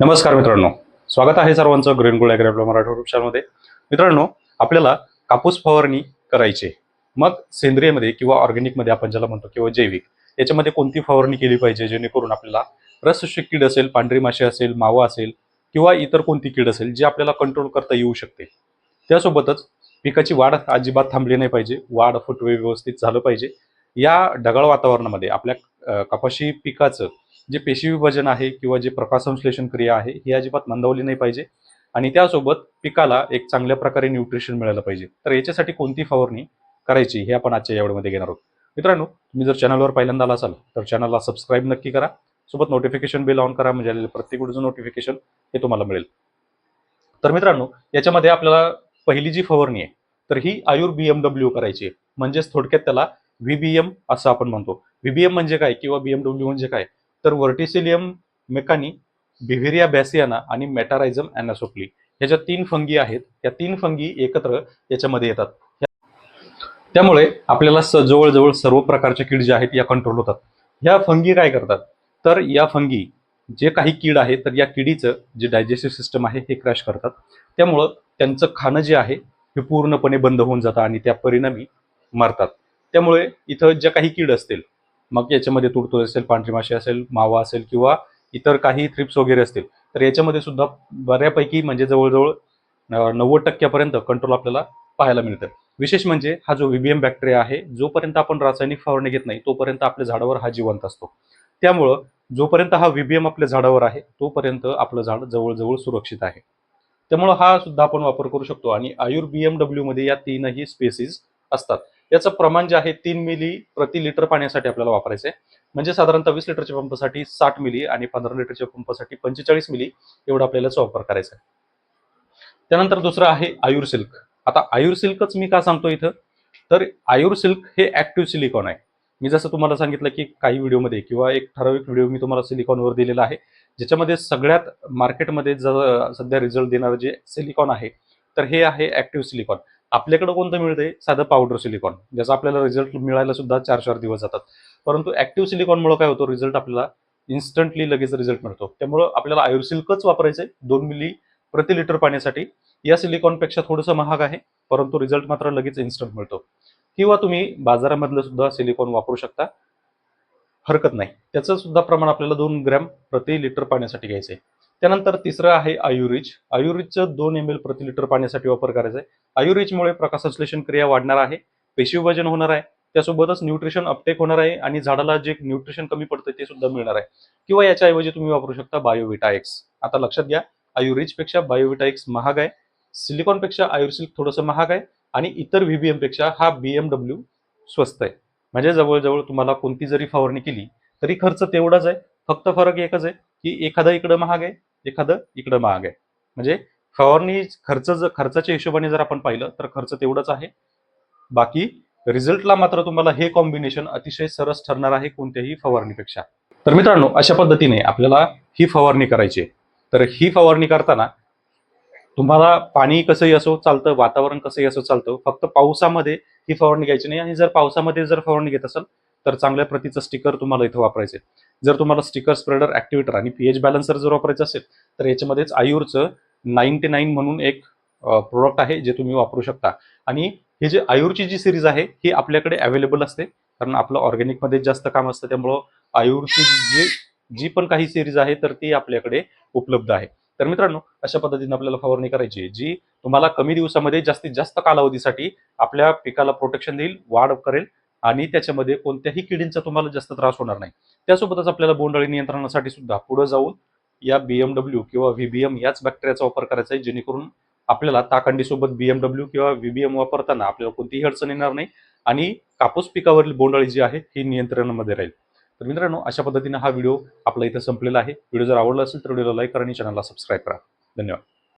नमस्कार मित्रांनो. स्वागत आहे सर्वांचं ग्रीन गोल्ड ॲग्री मराठी वृक्षांमध्ये मित्रांनो आपल्याला कापूस फवारणी करायची आहे. मग सेंद्रियमध्ये किंवा ऑर्गॅनिकमध्ये आपण ज्याला म्हणतो किंवा जैविक याच्यामध्ये कोणती फवारणी केली पाहिजे जेणेकरून आपल्याला रसशुष्क कीड असेल पांढरी माशी असेल मावा असेल किंवा इतर कोणती कीड असेल जी आपल्याला कंट्रोल करता येऊ शकते. त्यासोबतच पिकाची वाढ अजिबात थांबली नाही पाहिजे. वाढ फुटवे व्यवस्थित झालं पाहिजे. या ढगाळ वातावरणामध्ये आपल्या कपाशी पिकाचं जे पेशी विभाजन आहे किंवा जे प्रकाशसंश्लेषण क्रिया आहे ही अजिबात मंदावली नाही पाहिजे. आणि त्यासोबत पिकाला एक चांगल्या प्रकारे न्यूट्रिशन मिळालं पाहिजे. तर याच्यासाठी कोणती फवारणी करायची हे आपण आजच्या यावेळीमध्ये घेणार आहोत. मित्रांनो तुम्ही जर चॅनलवर पहिल्यांदा आला असाल तर चॅनलला सबस्क्राईब नक्की करा. सोबत नोटिफिकेशन बिल ऑन करा म्हणजे आलेलं प्रत्येक व्हिडिओचं नोटिफिकेशन हे तुम्हाला मिळेल. तर मित्रांनो याच्यामध्ये आपल्याला पहिली जी फवारणी आहे तर ही आयुर बीएमडब्ल्यू करायची आहे. म्हणजेच थोडक्यात त्याला व्हीबीएम असं आपण म्हणतो. व्हीबीएम म्हणजे काय किंवा बीएमडब्ल्यू म्हणजे काय? तर वर्टिसिलियम मेकानी बिव्हेरिया बॅसियाना आणि मेटारायझम अॅनासोप्ली ह्या ज्या तीन फंगी आहेत या तीन फंगी एकत्र याच्यामध्ये येतात. त्यामुळे आपल्याला स जवळजवळ सर्व प्रकारचे कीड जे आहेत या कंट्रोल होतात. ह्या फंगी काय करतात? तर या फंगी जे काही कीड आहे तर या किडीचं जे डायजेस्टिव्ह सिस्टम आहे हे क्रॅश करतात. त्यामुळं त्यांचं खाणं जे आहे हे पूर्णपणे बंद होऊन जातं आणि त्या परिणामी मरतात. त्यामुळे इथं ज्या काही कीड असतील मग याच्यामध्ये तुडतुड असेल पांढरी माशी असेल मावा असेल किंवा इतर काही थ्रिप्स वगैरे असतील तर याच्यामध्ये सुद्धा बऱ्यापैकी म्हणजे जवळजवळ नव्वद टक्क्यापर्यंत कंट्रोल आपल्याला पाहायला मिळतं. विशेष म्हणजे हा जो व्हीबीएम बॅक्टेरिया आहे जोपर्यंत आपण रासायनिक फवारणी घेत नाही तोपर्यंत आपल्या झाडावर हा जिवंत असतो. त्यामुळं जोपर्यंत हा व्हीबीएम आपल्या झाडावर आहे तोपर्यंत आपलं झाड जवळजवळ सुरक्षित आहे. त्यामुळं हा सुद्धा आपण वापर करू शकतो आणि आयुर्बीएमडब्ल्यू मध्ये या तीनही स्पेसिस असतात. याचं प्रमाण जे आहे तीन मिली प्रति लिटर पाण्यासाठी आपल्याला वापरायचं आहे म्हणजे साधारणतः वीस लिटरच्या पंपासाठी साठ मिली आणि पंधरा लिटरच्या पंपासाठी पंचेचाळीस मिली एवढा आपल्याला वापर करायचा आहे त्यानंतर दुसरं आहे आयुर सिल्क. आता आयुर सिल्कच मी का सांगतो इथं? तर आयुर सिल्क हे ऍक्टिव्ह सिलिकॉन आहे. मी जसं तुम्हाला सांगितलं की काही व्हिडिओमध्ये किंवा एक ठराविक व्हिडिओ मी तुम्हाला सिलिकॉनवर दिलेला आहे. ज्याच्यामध्ये सगळ्यात मार्केटमध्ये ज सध्या रिझल्ट देणारं जे सिलिकॉन आहे तर हे आहे ऍक्टिव्ह सिलिकॉन. आपल्याकडे कोणतं मिळतंय? साधं पावडर सिलिकॉन ज्याचा आपल्याला रिझल्ट मिळायला सुद्धा चार चार दिवस जातात. परंतु ऍक्टिव्ह सिलिकॉनमुळे काय होतं? रिझल्ट आपल्याला इन्स्टंटली लगेच रिझल्ट मिळतो. त्यामुळं आपल्याला आयुर सिल्कच वापरायचं आहे दोन मिली प्रति लिटर पाण्यासाठी. या सिलिकॉनपेक्षा थोडंसं महाग आहे. परंतु रिझल्ट मात्र लगेच इन्स्टंट मिळतो. किंवा तुम्ही बाजारामधलं सुद्धा सिलिकॉन वापरू शकता. हरकत नाही. त्याचं सुद्धा प्रमाण आपल्याला दोन ग्रॅम प्रति लिटर पाण्यासाठी घ्यायचं आहे त्यानंतर तिसरं आहे आयुरिच आयुरिचचं दोन एम एल प्रति लिटर पाण्यासाठी वापर करायचा आहे. आयुरिचमुळे प्रकाशसंश्लेषण क्रिया वाढणार आहे पेशी विभाजन होणार आहे त्यासोबतच न्यूट्रिशन अपटेक होणार आहे आणि झाडाला जे न्यूट्रिशन कमी पडतं ते सुद्धा मिळणार आहे. किंवा याच्याऐवजी तुम्ही वापरू शकता बायोविटा एक्स आता लक्षात घ्या आयुरिचपेक्षा बायोविटा एक्स महाग आहे. सिलिकॉनपेक्षा आयुर्सिल्क थोडंसं महाग आहे आणि इतर व्हीबीएमपेक्षा हा बीएमडब्ल्यू स्वस्त आहे. म्हणजे जवळजवळ तुम्हाला कोणती जरी फवारणी केली तरी खर्च तेवढाच आहे. फक्त फरक एकच आहे की एखादा इकडं महाग आहे एखादं इकडं महाग आहे म्हणजे फवारणी खर्च जर खर्चाच्या हिशोबाने जर आपण पाहिलं तर खर्च तेवढाच आहे. बाकी रिझल्टला मात्र तुम्हाला हे कॉम्बिनेशन अतिशय सरस ठरणार आहे कोणत्याही फवारणीपेक्षा. तर मित्रांनो अशा पद्धतीने आपल्याला ही फवारणी करायची आहे. तर ही फवारणी करताना तुम्हाला पाणी कसंही असो चालतं वातावरण कसंही असो चालतं फक्त पावसामध्ये ही फवारणी घ्यायची नाही. आणि जर पावसामध्ये जर फवारणी घेत असाल तर चांगल्या प्रतीचं स्टिकर तुम्हाला इथं वापरायचे जर तुम्हाला स्टिकर स्प्रेडर ऍक्टिव्हेटर आणि पीएच बॅलन्सर जर वापरायचं असेल तर याच्यामध्येच आयुरचं नाईन्टी नाईन म्हणून एक प्रोडक्ट आहे जे तुम्ही वापरू शकता. आणि ही जी आयुरची जी सिरीज आहे ही आपल्याकडे अवेलेबल असते. कारण आपलं ऑर्गॅनिकमध्ये जास्त काम असतं त्यामुळं आयुरची जी जी पण काही सिरीज आहे तर ती आपल्याकडे उपलब्ध आहे. तर मित्रांनो अशा पद्धतीने आपल्याला फवारणी करायची आहे जी तुम्हाला कमी दिवसामध्ये जास्तीत जास्त कालावधीसाठी आपल्या पिकाला प्रोटेक्शन देईल वाढ करेल आणि त्याच्यामध्ये कोणत्याही किडींचा तुम्हाला जास्त त्रास होणार नाही. त्यासोबतच आपल्याला बोंडअळी नियंत्रणासाठी सुद्धा पुढे जाऊन या बीएमडब्ल्यू किंवा व्हीबीएम याच बॅक्टेरियाचा वापर करायचा आहे जेणेकरून आपल्याला ताकंडीसोबत बीएमडब्ल्यू किंवा व्हीबीएम वापरताना आपल्याला कोणतीही अडचण येणार नाही आणि कापूस पिकावरील बोंडअळी जी आहे ही नियंत्रणामध्ये राहील. तर मित्रांनो अशा पद्धतीने हा व्हिडिओ आपला इथं संपलेला आहे. व्हिडिओ जर आवडला असेल तर व्हिडिओला लाईक करा आणि चॅनलला सबस्क्राईब करा. धन्यवाद.